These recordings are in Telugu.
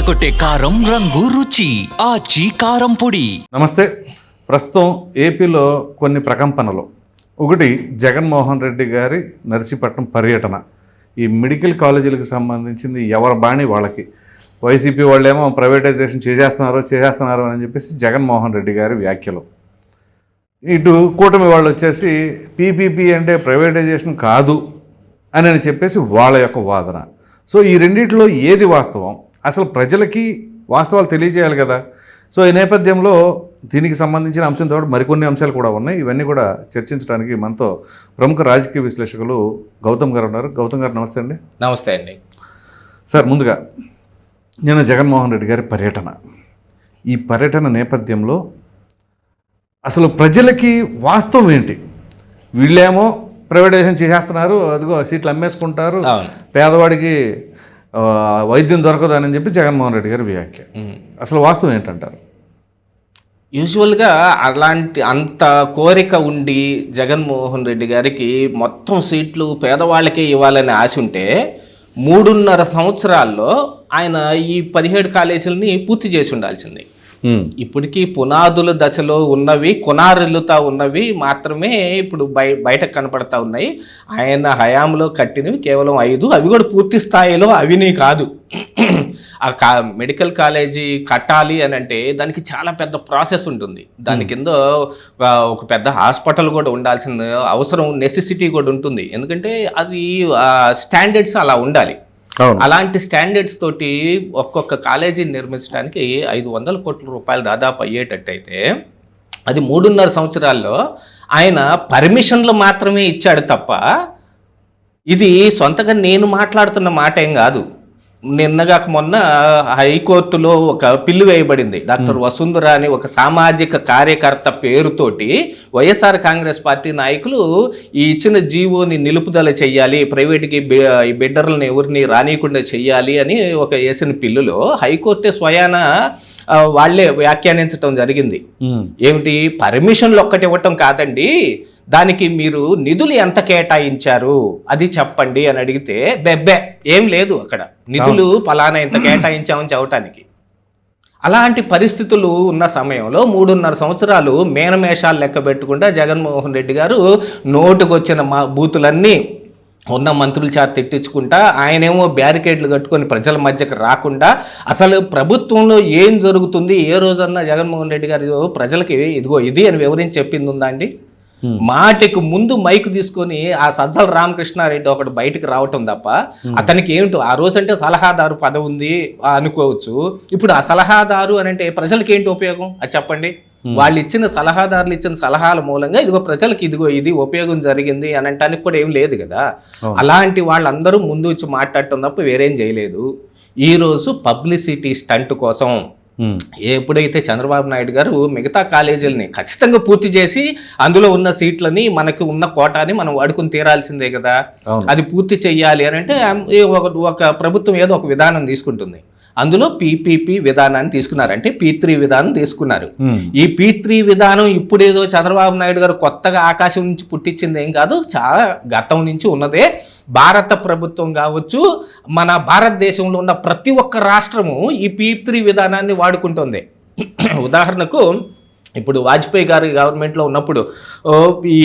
అదరగొట్టే కారం రంగు రుచి ఆచి కారం పొడి. నమస్తే. ప్రస్తుతం ఏపీలో కొన్ని ప్రకంపనలు. ఒకటి జగన్మోహన్ రెడ్డి గారి నర్సీపట్నం పర్యటన. ఈ మెడికల్ కాలేజీలకు సంబంధించింది ఎవరి బాణి వాళ్ళకి? వైసీపీ వాళ్ళేమో ప్రైవేటైజేషన్ చేసేస్తున్నారు చేసేస్తున్నారు అని చెప్పేసి జగన్మోహన్ రెడ్డి గారి వ్యాఖ్యలు. ఇటు కూటమి వాళ్ళు వచ్చేసి పీపీపీ అంటే ప్రైవేటైజేషన్ కాదు అని అని చెప్పేసి వాళ్ళ యొక్క వాదన. సో ఈ రెండిట్లో ఏది వాస్తవం? అసలు ప్రజలకి వాస్తవాలు తెలియజేయాలి కదా. సో ఈ నేపథ్యంలో దీనికి సంబంధించిన అంశంతో పాటు మరికొన్ని అంశాలు కూడా ఉన్నాయి. ఇవన్నీ కూడా చర్చించడానికి మనతో ప్రముఖ రాజకీయ విశ్లేషకులు గౌతమ్ గారు ఉన్నారు. గౌతమ్ గారు నమస్తే అండి. నమస్తే అండి. సార్ ముందుగా నిన్న జగన్మోహన్ రెడ్డి గారి పర్యటన. ఈ పర్యటన నేపథ్యంలో అసలు ప్రజలకి వాస్తవం ఏంటి? వీళ్ళేమో ప్రైవేటైజేషన్ చేసేస్తున్నారు. అదిగో సీట్లు అమ్మేసుకుంటారు. పేదవాడికి వైద్యం దొరకదు అని చెప్పి జగన్మోహన్ రెడ్డి గారి వ్యాఖ్య. అసలు వాస్తవం ఏంటంటారు? యూజువల్గా అలాంటి అంత కోరిక ఉండి జగన్మోహన్ రెడ్డి గారికి మొత్తం సీట్లు పేదవాళ్ళకే ఇవ్వాలని ఆశ ఉంటే మూడున్నర సంవత్సరాల్లో ఆయన ఈ పదిహేడు కాలేజీలని పూర్తి చేసి ఉండాల్సింది. ఇప్పటికీ పునాదుల దశలో ఉన్నవి కొనారిల్లుతా ఉన్నవి మాత్రమే ఇప్పుడు బయ బయటకు కనపడతా ఉన్నాయి. ఆయన హయాంలో కట్టినవి కేవలం ఐదు. అవి కూడా పూర్తి స్థాయిలో అవిని కాదు. ఆ కా మెడికల్ కాలేజీ కట్టాలి అని అంటే దానికి చాలా పెద్ద ప్రాసెస్ ఉంటుంది. దాని కింద ఒక- పెద్ద హాస్పిటల్ కూడా ఉండాల్సిన అవసరం నెసెసిటీ కూడా ఉంటుంది. ఎందుకంటే అది స్టాండర్డ్స్ అలా ఉండాలి. అలాంటి స్టాండర్డ్స్ తోటి ఒక్కొక్క కాలేజీని నిర్మించడానికి ఐదు వందల కోట్ల రూపాయలు దాదాపు అయ్యేటట్టయితే అది మూడున్నర సంవత్సరాల్లో ఆయన పర్మిషన్లు మాత్రమే ఇచ్చాడు తప్ప ఇది సొంతగా నేను మాట్లాడుతున్న మాట ఏం కాదు. నిన్నగాక మొన్న హైకోర్టులో ఒక పిల్లు వేయబడింది. డాక్టర్ వసుంధర అని ఒక సామాజిక కార్యకర్త పేరుతోటి వైఎస్ఆర్ కాంగ్రెస్ పార్టీ నాయకులు ఈ ఇచ్చిన జీవోని నిలుపుదల చెయ్యాలి ప్రైవేట్కి ఈ బిడ్డర్లను ఎవరిని రానియకుండా చెయ్యాలి అని ఒక వేసిన పిల్లులో హైకోర్టే స్వయాన ఆ, వాళ్ళే వ్యాఖ్యానించడం జరిగింది. ఏమిటి? పర్మిషన్లు ఒక్కటి ఇవ్వటం కాదండి. దానికి మీరు నిధులు ఎంత కేటాయించారు? అది చెప్పండి అని అడిగితే బెబ్బే ఏం లేదు అక్కడ. నిధులు పలానా ఎంత కేటాయించామని చెప్పటానికి. అలాంటి పరిస్థితులు ఉన్న సమయంలో మూడున్నర సంవత్సరాలు మేనమేషాలు లెక్క పెట్టుకుంటా జగన్మోహన్ రెడ్డి గారు నోటుకొచ్చిన మా బూతులన్నీ ఉన్న మంత్రుల చేత తిట్టించుకుంటా ఆయనేమో బ్యారికేడ్లు కట్టుకొని ప్రజల మధ్యకి రాకుండా అసలు ప్రభుత్వంలో ఏం జరుగుతుంది ఏ రోజన్నా జగన్మోహన్ రెడ్డి గారు ప్రజలకి ఇదిగో ఇది అని వివరించి చెప్పింది ఉందా అండి? మాటికి ముందు మైక్ తీసుకొని ఆ సజ్జల రామకృష్ణారెడ్డి ఒకటి బయటికి రావటం తప్ప అతనికి ఏమిటో ఆ రోజు అంటే సలహాదారు పదవి ఉంది అనుకోవచ్చు. ఇప్పుడు ఆ సలహాదారు అని అంటే ప్రజలకి ఏంటి ఉపయోగం? అది చెప్పండి. వాళ్ళు ఇచ్చిన సలహాదారులు ఇచ్చిన సలహాల మూలంగా ఇదిగో ప్రజలకి ఇదిగో ఇది ఉపయోగం జరిగింది అని అంటానికి కూడా ఏం లేదు కదా. అలాంటి వాళ్ళందరూ ముందు వచ్చి మాట్లాడటం తప్ప వేరేం చేయలేదు. ఈ రోజు పబ్లిసిటీ స్టంట్ కోసం. ఎప్పుడైతే చంద్రబాబు నాయుడు గారు మిగతా కాలేజీలని ఖచ్చితంగా పూర్తి చేసి అందులో ఉన్న సీట్లని మనకు ఉన్న కోటాని మనం వాడుకుని తీరాల్సిందే కదా. అది పూర్తి చెయ్యాలి అని అంటే ఒక ప్రభుత్వం ఏదో ఒక విధానం తీసుకుంటుంది. అందులో పీపీపీ విధానాన్ని తీసుకున్నారు. అంటే పీ త్రీ విధానం తీసుకున్నారు. ఉమ్. ఈ పీ త్రీ విధానం ఇప్పుడేదో చంద్రబాబు నాయుడు గారు కొత్తగా ఆకాశం నుంచి పుట్టించింది ఏం కాదు చాలా గతం నుంచి ఉన్నదే. భారత ప్రభుత్వం కావచ్చు మన భారతదేశంలో ఉన్న ప్రతి ఒక్క రాష్ట్రము ఈ పీ త్రీ విధానాన్ని వాడుకుంటుంది. ఉదాహరణకు ఇప్పుడు వాజ్పేయి గారి గవర్నమెంట్లో ఉన్నప్పుడు ఈ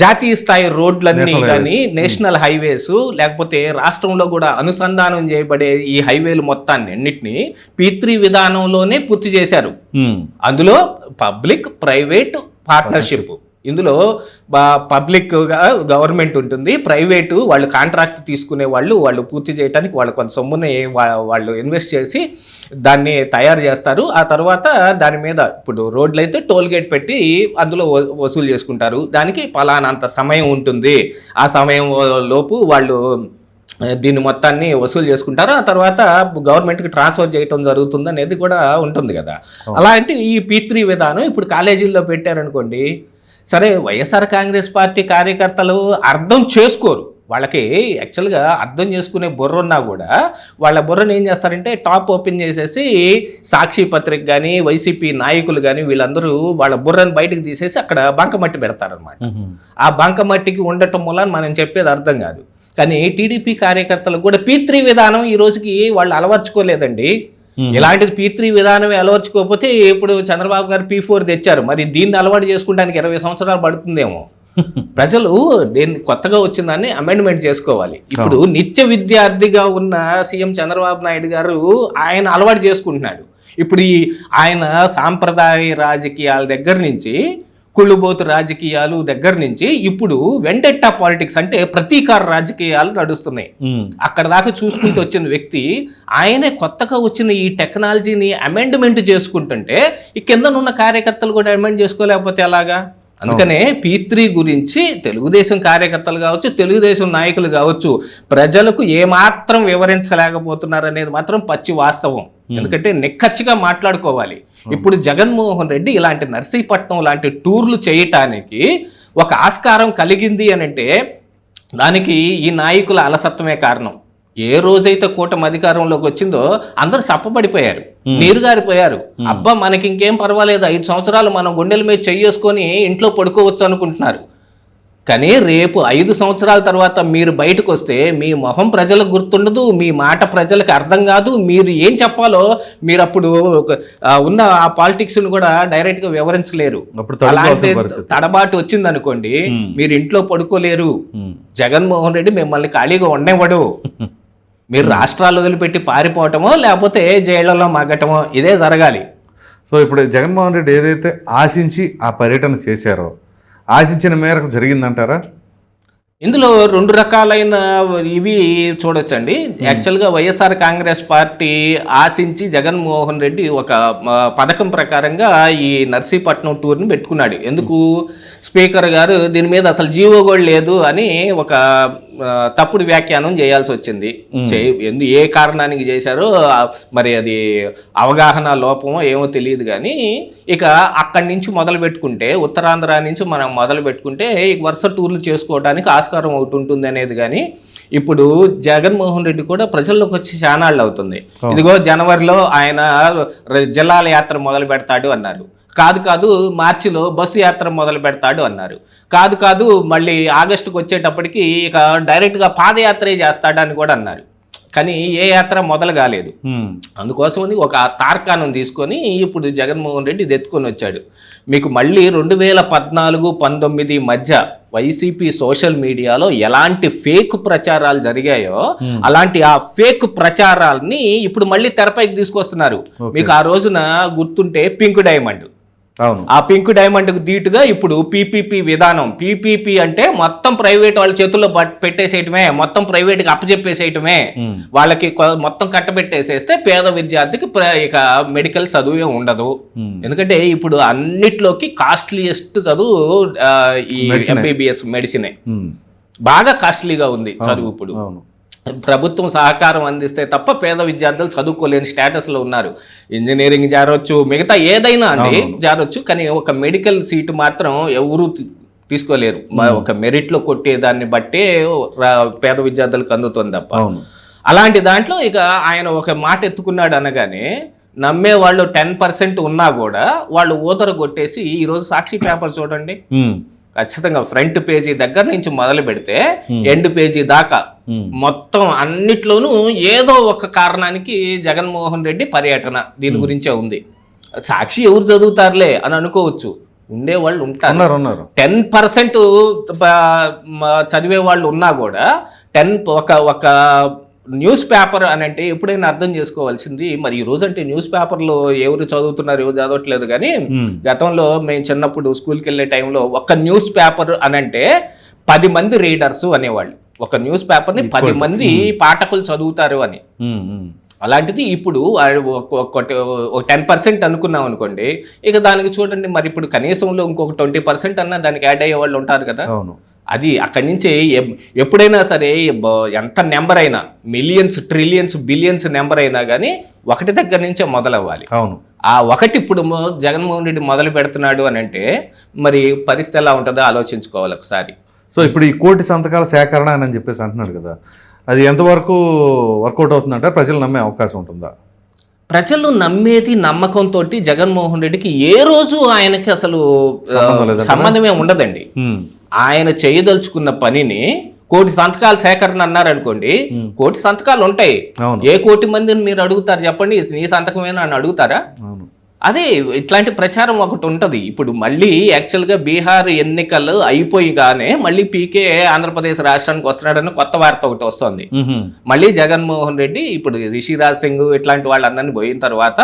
జాతీయ స్థాయి రోడ్లన్నీ కానీ నేషనల్ హైవేస్ లేకపోతే రాష్ట్రంలో కూడా అనుసంధానం చేయబడే ఈ హైవేలు మొత్తాన్ని అన్నిటినీ పీ త్రీ విధానంలోనే పూర్తి చేశారు. అందులో పబ్లిక్ ప్రైవేట్ పార్ట్నర్షిప్. ఇందులో పబ్లిక్ గవర్నమెంట్ ఉంటుంది ప్రైవేటు వాళ్ళు కాంట్రాక్ట్ తీసుకునే వాళ్ళు వాళ్ళు పూర్తి చేయడానికి వాళ్ళు కొంత సొమ్ముని వాళ్ళు ఇన్వెస్ట్ చేసి దాన్ని తయారు చేస్తారు. ఆ తర్వాత దాని మీద ఇప్పుడు రోడ్లు అయితే టోల్ గేట్ పెట్టి అందులో వసూలు చేసుకుంటారు. దానికి పలానంత సమయం ఉంటుంది. ఆ సమయం లోపు వాళ్ళు దీన్ని మొత్తాన్ని వసూలు చేసుకుంటారు. ఆ తర్వాత గవర్నమెంట్కి ట్రాన్స్ఫర్ చేయటం జరుగుతుంది అనేది కూడా ఉంటుంది కదా. అలాంటి ఈ పీ విధానం ఇప్పుడు కాలేజీల్లో పెట్టారనుకోండి సరే వైఎస్ఆర్ కాంగ్రెస్ పార్టీ కార్యకర్తలు అర్థం చేసుకోరు. వాళ్ళకి యాక్చువల్గా అర్థం చేసుకునే బుర్ర ఉన్నా కూడా వాళ్ళ బుర్రని ఏం చేస్తారంటే టాప్ ఓపెన్ చేసేసి సాక్షి పత్రిక కానీ వైసీపీ నాయకులు కానీ వీళ్ళందరూ వాళ్ళ బుర్రని బయటకు తీసేసి అక్కడ బంకమట్టి పెడతారనమాట. ఆ బంకమట్టికి ఉండటం వల్ల మనం చెప్పేది అర్థం కాదు. కానీ టీడీపీ కార్యకర్తలకు కూడా పీత్రీ విధానం ఈ రోజుకి వాళ్ళు అలవర్చుకోలేదండి. ఇలాంటిది పీ త్రీ విధానమే అలవర్చుకోకపోతే ఇప్పుడు చంద్రబాబు గారు పీ ఫోర్ తెచ్చారు. మరి దీన్ని అలవాటు చేసుకోవడానికి ఇరవై సంవత్సరాలు పడుతుందేమో. ప్రజలు దీన్ని కొత్తగా వచ్చిందాన్ని అమెండ్మెంట్ చేసుకోవాలి. ఇప్పుడు నిత్య విద్యార్థిగా ఉన్న సీఎం చంద్రబాబు నాయుడు గారు ఆయన అలవాటు చేసుకుంటున్నాడు. ఇప్పుడు ఈ ఆయన సాంప్రదాయ రాజకీయాల దగ్గర నుంచి కుళ్ళుబోతు రాజకీయాలు దగ్గర నుంచి ఇప్పుడు వెంటెట్టా పాలిటిక్స్ అంటే ప్రతీకార రాజకీయాలు నడుస్తున్నాయి. అక్కడ దాకా చూసుకుంటూ వచ్చిన వ్యక్తి ఆయనే కొత్తగా వచ్చిన ఈ టెక్నాలజీని అమెండ్మెంట్ చేసుకుంటుంటే ఈ కిందనున్న కార్యకర్తలు కూడా అమెండ్ చేసుకోలేకపోతే ఎలాగా అందుకనే పీ త్రీ గురించి తెలుగుదేశం కార్యకర్తలు కావచ్చు తెలుగుదేశం నాయకులు కావచ్చు ప్రజలకు ఏమాత్రం వివరించలేకపోతున్నారు అనేది మాత్రం పచ్చి వాస్తవం. ఎందుకంటే నిక్కచ్చిగా మాట్లాడుకోవాలి. ఇప్పుడు జగన్మోహన్ రెడ్డి ఇలాంటి నర్సీపట్నం లాంటి టూర్లు చేయటానికి ఒక ఆస్కారం కలిగింది అని అంటే దానికి ఈ నాయకుల అలసత్వమే కారణం. ఏ రోజైతే కూటమి అధికారంలోకి వచ్చిందో అందరు సప్పబడిపోయారు. నీరు గారిపోయారు. అబ్బా మనకి ఇంకేం పర్వాలేదు. ఐదు సంవత్సరాలు మనం గుండెల మీద చెయ్యేసుకొని ఇంట్లో పడుకోవచ్చు అనుకుంటున్నారు. కానీ రేపు ఐదు సంవత్సరాల తర్వాత మీరు బయటకు వస్తే మీ మొహం ప్రజలకు గుర్తుండదు మీ మాట ప్రజలకు అర్థం కాదు. మీరు ఏం చెప్పాలో మీరు అప్పుడు ఉన్న ఆ పాలిటిక్స్ను కూడా డైరెక్ట్గా వివరించలేరు. అలాంటి. తడబాటు వచ్చింది అనుకోండి. మీరు ఇంట్లో పడుకోలేరు. జగన్మోహన్ రెడ్డి మిమ్మల్ని ఖాళీగా ఉండేవాడు మీరు రాష్ట్రాలు వదిలిపెట్టి పారిపోవటమో లేకపోతే జైళ్ళలో మగ్గటమో ఇదే జరగాలి. సో ఇప్పుడు జగన్మోహన్ రెడ్డి ఏదైతే ఆశించి ఆ పర్యటన చేశారో ఆశించిన మేరకు జరిగిందంటారా? ఇందులో రెండు రకాలైన ఇవి చూడొచ్చండి. యాక్చువల్గా వైఎస్ఆర్ కాంగ్రెస్ పార్టీ ఆశించి జగన్మోహన్ రెడ్డి ఒక పథకం ప్రకారంగా ఈ నర్సీపట్నం టూర్ని పెట్టుకున్నాడు. ఎందుకు? స్పీకర్ గారు దీని మీద అసలు జీవో కూడా లేదు అని ఒక తప్పుడు వ్యాఖ్యానం చేయాల్సి వచ్చింది. ఎందు ఏ కారణానికి చేశారో మరి అది అవగాహన లోపమో ఏమో తెలియదు కానీ ఇక అక్కడి నుంచి మొదలు పెట్టుకుంటే ఉత్తరాంధ్ర నుంచి మనం మొదలు పెట్టుకుంటే ఈ వరుస టూర్లు చేసుకోవడానికి ఆస్కారం ఒకటి ఉంటుంది అనేది కానీ ఇప్పుడు జగన్మోహన్ రెడ్డి కూడా ప్రజల్లోకి వచ్చి చానాళ్ళు అవుతుంది. ఇదిగో జనవరిలో ఆయన జిల్లాల యాత్ర మొదలు పెడతాడు అన్నారు. కాదు కాదు మార్చిలో బస్సు యాత్ర మొదలు పెడతాడు అన్నారు. కాదు కాదు మళ్ళీ ఆగస్టుకు వచ్చేటప్పటికి ఇక డైరెక్ట్గా పాదయాత్రే చేస్తాడు అని కూడా అన్నారు. కానీ ఏ యాత్ర మొదలు కాలేదు. అందుకోసమని ఒక తార్కాణం తీసుకొని ఇప్పుడు జగన్మోహన్ రెడ్డి ఎత్తుకొని వచ్చాడు. మీకు మళ్ళీ రెండు వేల పద్నాలుగు పంతొమ్మిది మధ్య వైసీపీ సోషల్ మీడియాలో ఎలాంటి ఫేక్ ప్రచారాలు జరిగాయో అలాంటి ఆ ఫేక్ ప్రచారాల్ని ఇప్పుడు మళ్ళీ తెరపైకి తీసుకొస్తున్నారు. మీకు ఆ రోజున గుర్తుంటే పింక్ డైమండ్. ఆ పింక్ డైమండ్కు ధీటుగా ఇప్పుడు పీపీపీ విధానం పీపీపీ అంటే మొత్తం ప్రైవేట్ వాళ్ళ చేతుల్లో పట్- పెట్టేసేయటమే మొత్తం ప్రైవేట్కి అప్పచెప్పేసేయటమే ఉమ్. వాళ్ళకి కొ- మొత్తం కట్టబెట్టేసేస్తే పేద విద్యార్థికి ఇక మెడికల్ చదువే ఉండదు. ఎందుకంటే ఇప్పుడు అన్నిట్లోకి కాస్ట్లీయెస్ట్ చదువు ఈ. ఎంబీబీఎస్ మెడిసినే. బాగా కాస్ట్లీగా ఉంది చదువు ఇప్పుడు అవును ప్రభుత్వం సహకారం అందిస్తే తప్ప పేద విద్యార్థులు చదువుకోలేని స్టేటస్లో ఉన్నారు. ఇంజనీరింగ్ జారొచ్చు మిగతా ఏదైనా అండి జారొచ్చు కానీ ఒక మెడికల్ సీటు మాత్రం ఎవరు తీసుకోలేరు. ఒక మెరిట్లో కొట్టేదాన్ని బట్టే పేద విద్యార్థులకు అందుతుంది తప్ప. అలాంటి దాంట్లో ఇక ఆయన ఒక మాట ఎత్తుకున్నాడు అనగానే నమ్మే వాళ్ళు టెన్ పర్సెంట్ ఉన్నా కూడా వాళ్ళు ఊదర కొట్టేసి ఈరోజు సాక్షి పేపర్ చూడండి. ఖచ్చితంగా ఫ్రంట్ పేజీ దగ్గర నుంచి మొదలు పెడితే ఎండ్ పేజీ దాకా. మొత్తం అన్నిట్లోనూ ఏదో ఒక కారణానికి జగన్మోహన్ రెడ్డి పర్యటన దీని గురించే ఉంది. సాక్షి ఎవరు చదువుతారులే అని అనుకోవచ్చు. ఉండే వాళ్ళు ఉంటారు. టెన్ పర్సెంట్ చదివే వాళ్ళు ఉన్నా కూడా టెన్ ఒక ఒక న్యూస్ పేపర్ అని అంటే ఎప్పుడైనా అర్థం చేసుకోవాల్సింది. మరి ఈ రోజు అంటే న్యూస్ పేపర్లో ఎవరు చదువుతున్నారు ఎవరు చదవట్లేదు కానీ. గతంలో మేము చిన్నప్పుడు స్కూల్కి వెళ్ళే టైంలో ఒక న్యూస్ పేపర్ అని అంటే పది మంది రీడర్స్ అనేవాళ్ళు. ఒక న్యూస్ పేపర్ని పది మంది పాఠకులు చదువుతారు అని. అలాంటిది ఇప్పుడు ఒకటి ఒక టెన్ పర్సెంట్ అనుకున్నాం అనుకోండి ఇక దానికి చూడండి మరి ఇప్పుడు కనీసంలో ఇంకొక ట్వంటీ పర్సెంట్ అన్న దానికి యాడ్ అయ్యే వాళ్ళు ఉంటారు కదా. అవును. అది అక్కడి నుంచి ఎప్- ఎప్పుడైనా సరే ఎంత నెంబర్ అయినా మిలియన్స్ ట్రిలియన్స్ బిలియన్స్ నెంబర్ అయినా కానీ ఒకటి దగ్గర నుంచే మొదలవ్వాలి. అవును. ఆ ఒకటి ఇప్పుడు జగన్మోహన్ రెడ్డి మొదలు పెడుతున్నాడు అని అంటే మరి పరిస్థితి ఎలా ఉంటుందో ఆలోచించుకోవాలి ఒకసారి. సో ఇప్పుడు ఈ కోటి సంతకాల సేకరణ అని చెప్పేసి అంటున్నాడు కదా. అది ఎంతవరకు వర్కౌట్ అవుతుందంటే ప్రజలు నమ్మే అవకాశం ఉంటుందా? ప్రజలు నమ్మేది నమ్మకంతో జగన్మోహన్ రెడ్డికి ఏ రోజు ఆయనకి అసలు? సంబంధమే ఉండదండి. ఆయన చేయదలుచుకున్న పనిని కోటి సంతకాలు సేకరణ అన్నారు అనుకోండి కోటి సంతకాలు ఉంటాయి. ఏ కోటి మందిని మీరు అడుగుతారు చెప్పండి నీ సంతకమేనా అని అడుగుతారా? అవును. అదే ఇట్లాంటి ప్రచారం ఒకటి ఉంటది. ఇప్పుడు మళ్ళీ యాక్చువల్గా బీహార్ ఎన్నికలు అయిపోయిగానే మళ్ళీ పీకే ఆంధ్రప్రదేశ్ రాష్ట్రానికి వస్తున్నాడని కొత్త వార్త ఒకటి వస్తుంది. మళ్ళీ జగన్మోహన్ రెడ్డి ఇప్పుడు రిషిరాజ్ సింగ్ ఇట్లాంటి వాళ్ళందరినీ పోయిన తర్వాత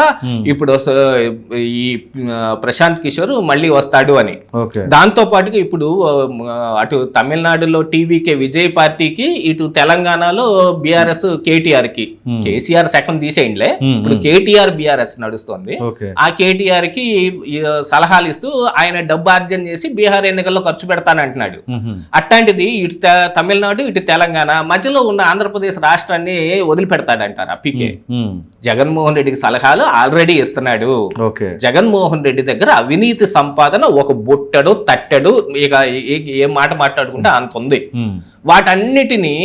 ఇప్పుడు ఈ ప్రశాంత్ కిషోర్ మళ్ళీ వస్తాడు అని. దాంతో పాటుగా ఇప్పుడు అటు తమిళనాడులో టీవీకే విజయ్ పార్టీకి ఇటు తెలంగాణలో బీఆర్ఎస్ కేటీఆర్కి కేసీఆర్ సెకండ్ తీసేయండిలే. ఇప్పుడు కేటీఆర్ బీఆర్ఎస్ నడుస్తుంది. ఆ కేటీఆర్కి ఈ, సలహాలు ఇస్తూ ఆయన డబ్బు ఆర్జన చేసి బీహార్ ఎన్నికల్లో ఖర్చు పెడతానంటున్నాడు. అట్లాంటిది ఇటు తమిళనాడు ఇటు తెలంగాణ మధ్యలో ఉన్న ఆంధ్రప్రదేశ్ రాష్ట్రాన్ని వదిలిపెడతాడంటారు ఆ పీకే. జగన్మోహన్ రెడ్డికి సలహాలు ఆల్రెడీ ఇస్తున్నాడు. ఓకే. జగన్మోహన్ రెడ్డి దగ్గర అవినీతి సంపాదన ఒక బుట్టడు తట్టెడు ఇక ఏ- మాట మాట్లాడుకుంటే అంత ఉంది. వాటన్నిటినీ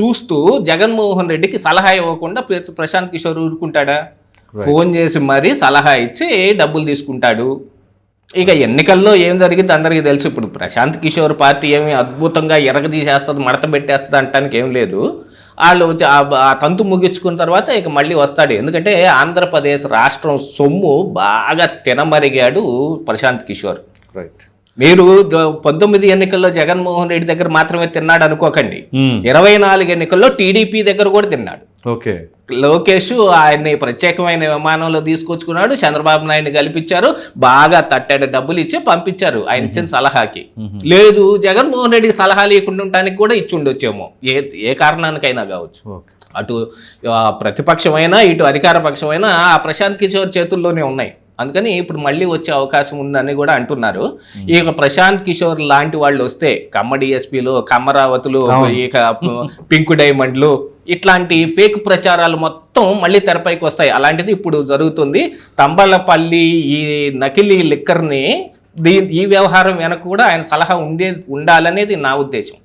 చూస్తూ జగన్మోహన్ రెడ్డికి సలహా ఇవ్వకుండా ప్ర- ప్రశాంత్ కిషోర్ ఊరుకుంటాడా? ఫోన్ చేసి మరీ సలహా ఇచ్చి డబ్బులు తీసుకుంటాడు. ఇక ఎన్నికల్లో ఏం జరిగింది అందరికీ తెలుసు. ఇప్పుడు ప్రశాంత్ కిషోర్ పార్టీ ఏమి అద్భుతంగా ఎరగదీసేస్తుంది మడత పెట్టేస్తుంది అంటానికి ఏం లేదు. వాళ్ళు వచ్చి ఆ- తంతు ముగించుకున్న తర్వాత ఇక మళ్ళీ వస్తాడు. ఎందుకంటే ఆంధ్రప్రదేశ్ రాష్ట్రం సొమ్ము బాగా తినమరిగాడు ప్రశాంత్ కిషోర్. రైట్ మీరు పంతొమ్మిది ఎన్నికల్లో జగన్మోహన్ రెడ్డి దగ్గర మాత్రమే తిన్నాడు అనుకోకండి. మ్మ్. ఇరవై నాలుగు ఎన్నికల్లో టీడీపీ దగ్గర కూడా తిన్నాడు. ఓకే. లోకేష్ ఆయన్ని ప్రత్యేకమైన విమానంలో తీసుకొచ్చుకున్నాడు. చంద్రబాబు నాయుడు కల్పించారు. బాగా తట్టాడు డబ్బులు ఇచ్చి పంపించారు. ఆయన ఇచ్చిన సలహాకి. లేదు జగన్మోహన్ రెడ్డికి ఇవ్వకుండా ఉండటానికి కూడా ఇచ్చి ఉండొచ్చేమో ఏ ఏ కారణానికైనా కావచ్చు. అటు ప్రతిపక్షమైనా ఇటు అధికార పక్షమైనా ఆ ప్రశాంత్ కిషోర్ చేతుల్లోనే ఉన్నాయి. అందుకని ఇప్పుడు మళ్ళీ వచ్చే అవకాశం ఉందని కూడా అంటున్నారు. ఇక ప్రశాంత్ కిషోర్ లాంటి వాళ్ళు వస్తే కమ్మ డిఎస్పీలు కమ్మరావతులు ఇక పింక్ డైమండ్లు ఇట్లాంటి ఫేక్ ప్రచారాలు మొత్తం మళ్ళీ తెరపైకి వస్తాయి. అలాంటిది ఇప్పుడు జరుగుతుంది. తంబలపల్లి ఈ నకిలీ లిక్కర్ని దీ ఈ వ్యవహారం వెనక కూడా ఆయన సలహా ఉండే ఉండాలనేది నా ఉద్దేశం.